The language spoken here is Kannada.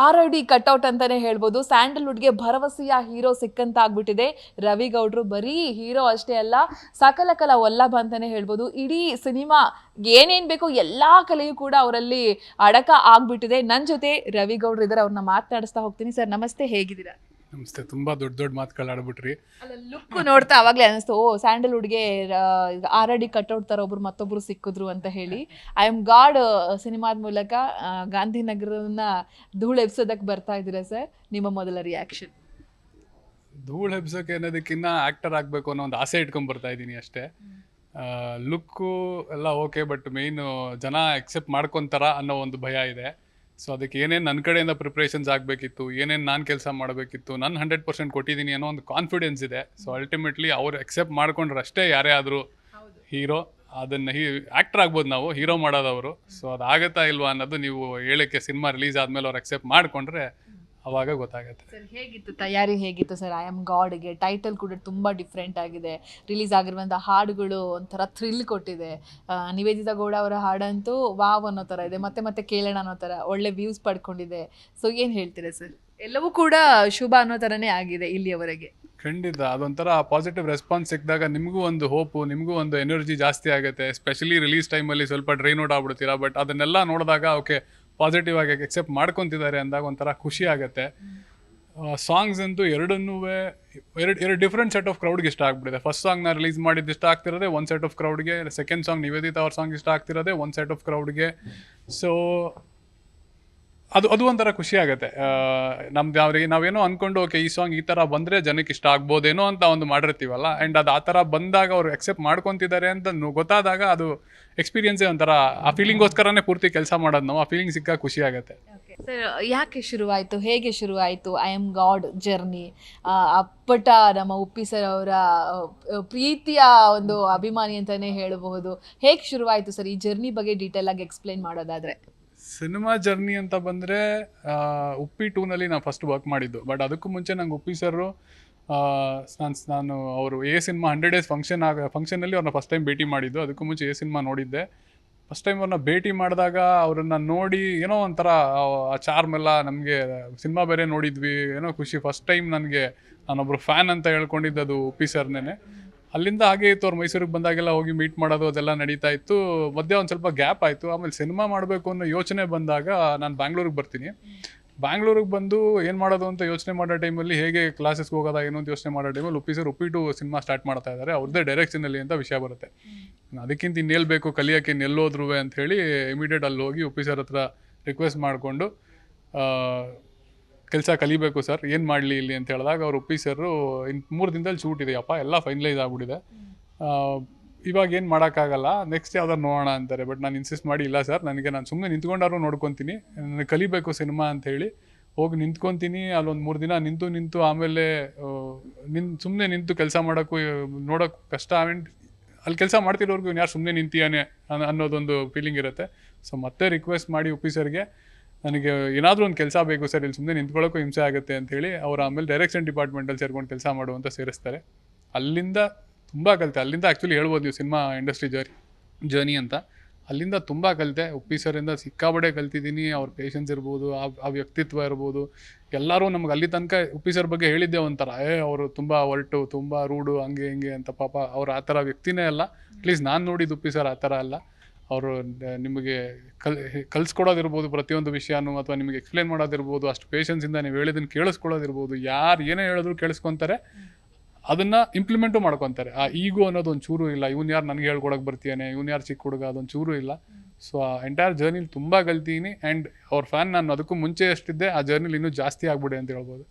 ಆರ್ ಡಿ ಕಟ್ಔಟ್ ಅಂತಾನೆ ಹೇಳ್ಬೋದು. ಸ್ಯಾಂಡಲ್ವುಡ್ಗೆ ಭರವಸೆಯ ಹೀರೋ ಸಿಕ್ಕಂತ ಆಗ್ಬಿಟ್ಟಿದೆ ರವಿ ಗೌಡ್ರು ಬರೀ ಹೀರೋ ಅಷ್ಟೇ ಅಲ್ಲ, ಸಕಲ ಕಲ ವಲ್ಲಭ ಅಂತಾನೆ ಹೇಳ್ಬೋದು. ಇಡೀ ಸಿನಿಮಾ ಏನೇನ್ ಬೇಕೋ ಎಲ್ಲಾ ಕಲೆಯೂ ಕೂಡ ಅವರಲ್ಲಿ ಅಡಕ ಆಗ್ಬಿಟ್ಟಿದೆ. ನನ್ನ ಜೊತೆ ರವಿ ಗೌಡ್ರು ಇದ್ದಾರೆ, ಅವ್ರನ್ನ ಮಾತನಾಡಿಸ್ತಾ ಹೋಗ್ತೀನಿ. ಸರ್, ನಮಸ್ತೆ. ಹೇಗಿದ್ದೀರಾ? ನಮಸ್ತೆ. ತುಂಬಾ ದೊಡ್ಡ ದೊಡ್ಡ ಮಾತುಗಳು ಆಡ್ಬಿಟ್ರಿ. ಅಲ್ಲ ಲುಕ್ ನೋಡ್ತಾ ಅವಾಗ್ಲೇ ಅನಿಸ್ತು ಓ ಸ್ಯಾಂಡಲ್ ಸ್ಯಾಂಡಲ್ವುಡ್ಗೆ ಆರ್ ಅಡಿ ಡಿ ಕಟ್ಔಟ್ ತರ ಒಬ್ರು ಮತ್ತೊಬ್ರು ಸಿಕ್ಕಿದ್ರು ಅಂತ ಹೇಳಿ. ಐ ಆಮ್ ಗಾಡ್ ಸಿನಿಮಾದ ಮೂಲಕ ಗಾಂಧಿನಗರನ ಧೂಳು ಎಬ್ಸೋದಕ್ಕೆ ಬರ್ತಾ ಇದ್ದೀರಾ ಸರ್ ನಿಮ್ಮ ಮೊದಲ ರಿಯಾಕ್ಷನ್ ಧೂಳು ಎಬ್ಸೋಕೆ ಅನ್ನೋದಕ್ಕಿಂತ ಆಕ್ಟರ್ ಆಗಬೇಕು ಅನ್ನೋ ಒಂದು ಆಸೆ ಇಟ್ಕೊಂಡು ಬರ್ತಾ ಇದ್ದೀನಿ ಅಷ್ಟೇ. ಲುಕ್ಕು ಎಲ್ಲ ಓಕೆ ಬಟ್ ಮೇಯ್ನು ಜನ ಎಕ್ಸೆಪ್ಟ್ ಮಾಡ್ಕೊತಾರ ಅನ್ನೋ ಒಂದು ಭಯ ಇದೆ. ಸೊ ಅದಕ್ಕೆ ಏನೇನು ನನ್ನ ಕಡೆಯಿಂದ ಪ್ರಿಪ್ರೇಷನ್ಸ್ ಆಗಬೇಕಿತ್ತು ಏನೇನು ನಾನು ಕೆಲಸ ಮಾಡಬೇಕಿತ್ತು ನಾನು ಹಂಡ್ರೆಡ್ ಪರ್ಸೆಂಟ್ ಕೊಟ್ಟಿದ್ದೀನಿ ಅನ್ನೋ ಒಂದು ಕಾನ್ಫಿಡೆನ್ಸ್ ಇದೆ. ಸೊ ಅಲ್ಟಿಮೇಟ್ಲಿ ಅವ್ರು ಎಕ್ಸೆಪ್ಟ್ ಮಾಡ್ಕೊಂಡ್ರೆ ಅಷ್ಟೇ ಯಾರೇ ಆದರೂ ಹೀರೋ ಅದನ್ನು ಹೀ ಆ್ಯಕ್ಟರ್ ಆಗ್ಬೋದು ನಾವು ಹೀರೋ ಮಾಡೋದವರು. ಸೊ ಅದಾಗತ್ತಾ ಇಲ್ವಾ ಅನ್ನೋದು ನೀವು ಹೇಳಕ್ಕೆ ಸಿನಿಮಾ ರಿಲೀಸ್ ಆದಮೇಲೆ ಅವ್ರು ಅಕ್ಸೆಪ್ಟ್ ಮಾಡಿಕೊಂಡ್ರೆ ಅವಾಗ ಗೊತ್ತಾಗುತ್ತೆ. ಸರ್ ಹೇಗಿತ್ತು? ತಯಾರಿ ಹೇಗಿತ್ತು ಸರ್? ಐ ಆಮ್ ಗಾಡ್ಗೆ ಟೈಟಲ್ ಕೂಡ ತುಂಬ ಡಿಫ್ರೆಂಟ್ ಆಗಿದೆ. ರಿಲೀಸ್ ಆಗಿರುವಂಥ ಹಾಡುಗಳು ಒಂಥರ ಥ್ರಿಲ್ ಕೊಟ್ಟಿದೆ. ನಿವೇದಿತ ಗೌಡ ಅವರ ಹಾಡಂತೂ ವಾವ್ ಅನ್ನೋ ಥರ ಇದೆ. ಮತ್ತೆ ಮತ್ತೆ ಕೇಳೋಣ ಅನ್ನೋ ಥರ ಒಳ್ಳೆ ವ್ಯೂಸ್ ಪಡ್ಕೊಂಡಿದೆ. ಸೊ ಏನು ಹೇಳ್ತೀರಾ ಸರ್? ಎಲ್ಲವೂ ಕೂಡ ಶುಭ ಅನ್ನೋ ಥರನೇ ಆಗಿದೆ ಇಲ್ಲಿಯವರೆಗೆ. ಖಂಡಿತ. ಅದೊಂಥರ ಪಾಸಿಟಿವ್ ರೆಸ್ಪಾನ್ಸ್ ಸಿಕ್ಕಿದಾಗ ನಿಮಗೂ ಒಂದು ಹೋಪು ನಿಮಗೂ ಒಂದು ಎನರ್ಜಿ ಜಾಸ್ತಿ ಆಗುತ್ತೆ. ಸ್ಪೆಷಲಿ ರಿಲೀಸ್ ಟೈಮಲ್ಲಿ ಸ್ವಲ್ಪ ಡ್ರೈನ್ ಔಟ್ ಆಗ್ಬಿಡ್ತೀರಾ ಬಟ್ ಅದನ್ನೆಲ್ಲ ನೋಡಿದಾಗ ಓಕೆ ಪಾಸಿಟಿವ್ ಆಗಿ ಎಕ್ಸೆಪ್ಟ್ ಮಾಡ್ಕೊತಿದ್ದಾರೆ ಅಂದಾಗ ಒಂಥರ ಖುಷಿ ಆಗುತ್ತೆ. ಸಾಂಗ್ಸ್ ಅಂತೂ ಎರಡನ್ನೂ ಎರಡು ಎರಡು ಡಿಫ್ರೆಂಟ್ ಸೆಟ್ ಆಫ್ ಕ್ರೌಡ್ಗೆ ಇಷ್ಟ ಆಗ್ಬಿಟ್ಟಿದೆ. ಫಸ್ಟ್ ಸಾಂಗ್ನ ರಿಲೀಸ್ ಮಾಡಿದ್ದು ಇಷ್ಟ ಆಗ್ತಿರೋದೇ ಒಂದು ಸೆಟ್ ಆಫ್ ಕ್ರೌಡ್ಗೆ ಸೆಕೆಂಡ್ ಸಾಂಗ್ ನಿವೇದಿತ ಅವ್ರ ಸಾಂಗ್ ಇಷ್ಟ ಆಗ್ತಿರೋದೇ ಒಂದು ಸೆಟ್ ಆಫ್ ಕ್ರೌಡ್ಗೆ ಸೊ ಅದು ಅದು ಒಂಥರ ಖುಷಿ ಆಗುತ್ತೆ. ನಮ್ದು ಅವ್ರಿಗೆ ನಾವೇನೋ ಅನ್ಕೊಂಡು, ಓಕೆ, ಈ ಸಾಂಗ್ ಈ ಥರ ಬಂದರೆ ಜನಕ್ಕೆ ಇಷ್ಟ ಆಗ್ಬೋದೇನೋ ಅಂತ ಒಂದು ಮಾಡಿರ್ತೀವಲ್ಲ ಆ್ಯಂಡ್ ಅದು ಆ ಥರ ಬಂದಾಗ ಅವ್ರು ಎಕ್ಸೆಪ್ಟ್ ಮಾಡ್ಕೊತಿದ್ದಾರೆ ಅಂತ ಗೊತ್ತಾದಾಗ ಅದು ಎಕ್ಸ್ಪೀರಿಯನ್ಸೇ ಒಂಥರ, ಆ ಫೀಲಿಂಗೋಸ್ಕರನೇ ಪೂರ್ತಿ ಕೆಲಸ ಮಾಡೋದು ನಾವು, ಆ ಫೀಲಿಂಗ್ ಸಿಕ್ಕ ಖುಷಿ ಆಗುತ್ತೆ. ಸರ್, ಯಾಕೆ ಶುರುವಾಯಿತು, ಹೇಗೆ ಶುರುವಾಯಿತು ಐ ಆಮ್ ಗಾಡ್ ಜರ್ನಿ ಅಪ್ಪಟ ನಮ್ಮ ಉಪ್ಪಿ ಸರ್ ಅವರ ಪ್ರೀತಿಯ ಒಂದು ಅಭಿಮಾನಿ ಅಂತಲೇ ಹೇಳಬಹುದು. ಹೇಗೆ ಶುರುವಾಯಿತು ಸರ್ ಈ ಜರ್ನಿ ಬಗ್ಗೆ ಡೀಟೇಲ್ ಆಗಿ ಎಕ್ಸ್ಪ್ಲೈನ್ ಮಾಡೋದಾದ್ರೆ? ಸಿನಿಮಾ ಜರ್ನಿ ಅಂತ ಬಂದರೆ ಉಪ್ಪಿ ಟೂನಲ್ಲಿ ನಾನು ಫಸ್ಟ್ ವರ್ಕ್ ಮಾಡಿದ್ದು. ಬಟ್ ಅದಕ್ಕೂ ಮುಂಚೆ ನಂಗೆ ಉಪ್ಪಿ ಸರು ನಾನು ನಾನು ಅವರು A cinema hundred days function ಆಗ ಫಂಕ್ಷನಲ್ಲಿ ಅವ್ರನ್ನ ಫಸ್ಟ್ ಟೈಮ್ ಭೇಟಿ ಮಾಡಿದ್ದು. ಅದಕ್ಕೂ ಮುಂಚೆ ಎ ಸಿನಿಮಾ ನೋಡಿದ್ದೆ. ಫಸ್ಟ್ ಟೈಮ್ ಅವ್ರನ್ನ ಭೇಟಿ ಮಾಡಿದಾಗ ಅವರನ್ನು ನೋಡಿ ಏನೋ ಒಂಥರ, ಆ ಚಾರ್ಮ್ ಎಲ್ಲ ನಮಗೆ ಸಿನಿಮಾ ಬೇರೆ ನೋಡಿದ್ವಿ. ಏನೋ ಖುಷಿ. ಫಸ್ಟ್ ಟೈಮ್ ನನಗೆ ನಾನೊಬ್ಬರು ಫ್ಯಾನ್ ಅಂತ ಹೇಳ್ಕೊಂಡಿದ್ದು ಅದು ಉಪ್ಪಿ ಸರ್ನೇ ಅಲ್ಲಿಂದ ಹಾಗೆ ಇತ್ತು. ಅವ್ರು ಮೈಸೂರಿಗೆ ಬಂದಾಗೆಲ್ಲ ಹೋಗಿ ಮೀಟ್ ಮಾಡೋದು ಅದೆಲ್ಲ ನಡೀತಾ ಇತ್ತು. ಮಧ್ಯೆ ಒಂದು ಸ್ವಲ್ಪ ಗ್ಯಾಪ್ ಆಯಿತು. ಆಮೇಲೆ ಸಿನಿಮಾ ಮಾಡಬೇಕು ಅನ್ನೋ ಯೋಚನೆ ಬಂದಾಗ ನಾನು ಬ್ಯಾಂಗ್ಳೂರಿಗೆ ಬರ್ತೀನಿ. ಬ್ಯಾಂಗ್ಳೂರಿಗೆ ಬಂದು ಏನು ಮಾಡೋದು ಅಂತ ಯೋಚನೆ ಮಾಡೋ ಟೈಮಲ್ಲಿ ಹೇಗೆ ಕ್ಲಾಸಸ್ಗೆ ಹೋಗೋದಾ ಏನೋ ಅಂತ ಯೋಚನೆ ಮಾಡೋ ಟೈಮಲ್ಲಿ Uppi sir Uppittu cinema start ಮಾಡ್ತಾ ಇದ್ದಾರೆ. ಅವ್ರದ್ದೇ ಡೈರೆಕ್ಷನಲ್ಲಿ ಅಂತ ವಿಷಯ ಬರುತ್ತೆ. ಅದಕ್ಕಿಂತ ಇನ್ನೆಲ್ಲಿ ಬೇಕು ಕಲಿಯೋಕ್ಕೆ ಇನ್ನೆಲ್ಲೋದ್ರು ಅಂತ ಹೇಳಿ ಇಮಿಡಿಯೇಟ್ ಅಲ್ಲಿ ಹೋಗಿ ಉಪ್ಪಿ ಸರ್ ಹತ್ರ ರಿಕ್ವೆಸ್ಟ್ ಮಾಡಿಕೊಂಡು ಕೆಲಸ ಕಲಿಬೇಕು ಸರ್, ಏನು ಮಾಡಲಿ ಇಲ್ಲಿ ಅಂತ ಹೇಳಿದಾಗ ಅವ್ರು ಒಪ್ಪಿ ಸರ್ರು ಇನ್ನು ಮೂರು ದಿನದಲ್ಲಿ ಶೂಟ್ ಇದೆಯಪ್ಪ ಎಲ್ಲ ಫೈನಲೈಸ್ ಆಗ್ಬಿಟ್ಟಿದೆ. ಇವಾಗ ಏನು ಮಾಡೋಕ್ಕಾಗಲ್ಲ ನೆಕ್ಸ್ಟ್ ಯಾವ್ದಾರು ನೋಡೋಣ ಅಂತಾರೆ ಬಟ್ ನಾನು ಇನ್ಸಿಸ್ಟ್ ಮಾಡಿ ಇಲ್ಲ ಸರ್, ನನಗೆ ನಾನು ಸುಮ್ಮನೆ ನಿಂತ್ಕೊಂಡಾರು ನೋಡ್ಕೊತೀನಿ. ನನಗೆ ಕಲಿಬೇಕು ಸಿನಿಮಾ ಅಂತ ಹೇಳಿ, ಹೋಗಿ ನಿಂತ್ಕೊತೀನಿ, ಅಲ್ಲೊಂದು ಮೂರು ದಿನ ನಿಂತು ನಿಂತು ಆಮೇಲೆ ನಿನ್ ಸುಮ್ಮನೆ ನಿಂತು ಕೆಲಸ ಮಾಡೋಕ್ಕೂ, ನೋಡೋಕ್ಕೂ ಕಷ್ಟ. ಆ್ಯಂಡ್ ಅಲ್ಲಿ ಕೆಲಸ ಮಾಡ್ತಿರೋರ್ಗು ಯಾರು ಸುಮ್ಮನೆ ನಿಂತಿಯಾನೆ ಅನ್ನೋ- ಅನ್ನೋದೊಂದು ಫೀಲಿಂಗ್ ಇರುತ್ತೆ. ಸೊ ಮತ್ತೆ ರಿಕ್ವೆಸ್ಟ್ ಮಾಡಿ ಸರ್ಗೆ ನನಗೆ ಏನಾದರೂ ಒಂದು ಕೆಲಸ ಬೇಕು ಸರ್, ಇಲ್ಲಿ ಸುಮ್ಮನೆ ನಿಂತ್ಕೊಳ್ಳೋಕ್ಕೂ ಹಿಂಸೆ ಆಗುತ್ತೆ ಅಂತೇಳಿ ಅವ್ರು ಆಮೇಲೆ ಡೈರೆಕ್ಷನ್ ಡಿಪಾರ್ಟ್ಮೆಂಟಲ್ಲಿ ಸೇರ್ಕೊಂಡು ಕೆಲಸ ಮಾಡುವಂತ ಸೇರಿಸ್ತಾರೆ. ಅಲ್ಲಿಂದ ತುಂಬ ಕಲಿತೆ. ಅಲ್ಲಿಂದ ಆ್ಯಕ್ಚುಲಿ ಹೇಳ್ಬೋದು ನೀವು ಸಿನಿಮಾ ಇಂಡಸ್ಟ್ರಿ ಜರ್ನಿ ಜರ್ನಿ ಅಂತ. ಅಲ್ಲಿಂದ ತುಂಬ ಕಲಿತೆ. ಉಪ್ಪಿ ಸರಿಂದ ಸಿಕ್ಕಾಬಡೆ ಕಲ್ತಿದ್ದೀನಿ. ಅವ್ರ ಪೇಷನ್ಸ್ ಇರ್ಬೋದು, ಆ ಆ ವ್ಯಕ್ತಿತ್ವ ಇರ್ಬೋದು. ಎಲ್ಲರೂ ನಮ್ಗೆ ಅಲ್ಲಿ ತನಕ ಉಪ್ಪಿ ಸರ್ ಬಗ್ಗೆ ಹೇಳಿದ್ದೆ ಒಂಥರ. ಏ, ಅವರು ತುಂಬ ಹೊರಟು ತುಂಬ ರೂಡು, ಹಂಗೆ ಹಿಂಗೆ ಅಂತ ಪಾಪ. ಅವ್ರು ಆ ಥರ ವ್ಯಕ್ತಿನೇ ಅಲ್ಲ. ಅಟ್ಲೀಸ್ಟ್ ನಾನು ನೋಡಿದ್ದು ಉಪ್ಪಿ ಸರ್ ಆ ಥರ ಅಲ್ಲ. ಅವರು ನಿಮಗೆ ಕಲ್, ಕಲಿಸ್ಕೊಡೋದಿರ್ಬೋದು ಪ್ರತಿಯೊಂದು ವಿಷಯನೂ ಅಥವಾ ನಿಮಗೆ ಎಕ್ಸ್ಪ್ಲೇನ್ ಮಾಡೋದಿರ್ಬೋದು, ಅಷ್ಟು ಪೇಷನ್ಸಿಂದ ನೀವು ಹೇಳಿದ್ದನ್ನು ಕೇಳಿಸ್ಕೊಳ್ಳೋದಿರ್ಬೋದು, ಯಾರು ಏನೇ ಹೇಳಿದ್ರು ಕೇಳಿಸ್ಕೊತಾರೆ, ಅದನ್ನು ಇಂಪ್ಲಿಮೆಂಟು ಮಾಡ್ಕೊತಾರೆ. ಆ ಈಗೋ ಅನ್ನೋದು ಒಂದು ಚೂರು ಇಲ್ಲ. ಇವ್ನು ಯಾರು ನನಗೆ ಹೇಳ್ಕೊಡಕ್ಕೆ ಬರ್ತೀಯಾನೆ? ಇವ್ನು ಯಾರು ಚಿಕ್ಕ ಹುಡುಗ? ಅದೊಂದು ಚೂರು ಇಲ್ಲ. ಸೊ ಆ ಎಂಟೈರ್ ಜರ್ನಿಲಿ ತುಂಬ ಕಲ್ತೀನಿ ಆ್ಯಂಡ್ ಅವ್ರ ಫ್ಯಾನ್ ನಾನು ಅದಕ್ಕೂ ಮುಂಚೆ ಎಷ್ಟಿದ್ದೆ ಆ ಜರ್ನಿಲಿ ಇನ್ನೂ ಜಾಸ್ತಿ ಆಗ್ಬಿಡಿ ಅಂತ ಹೇಳ್ಬೋದು.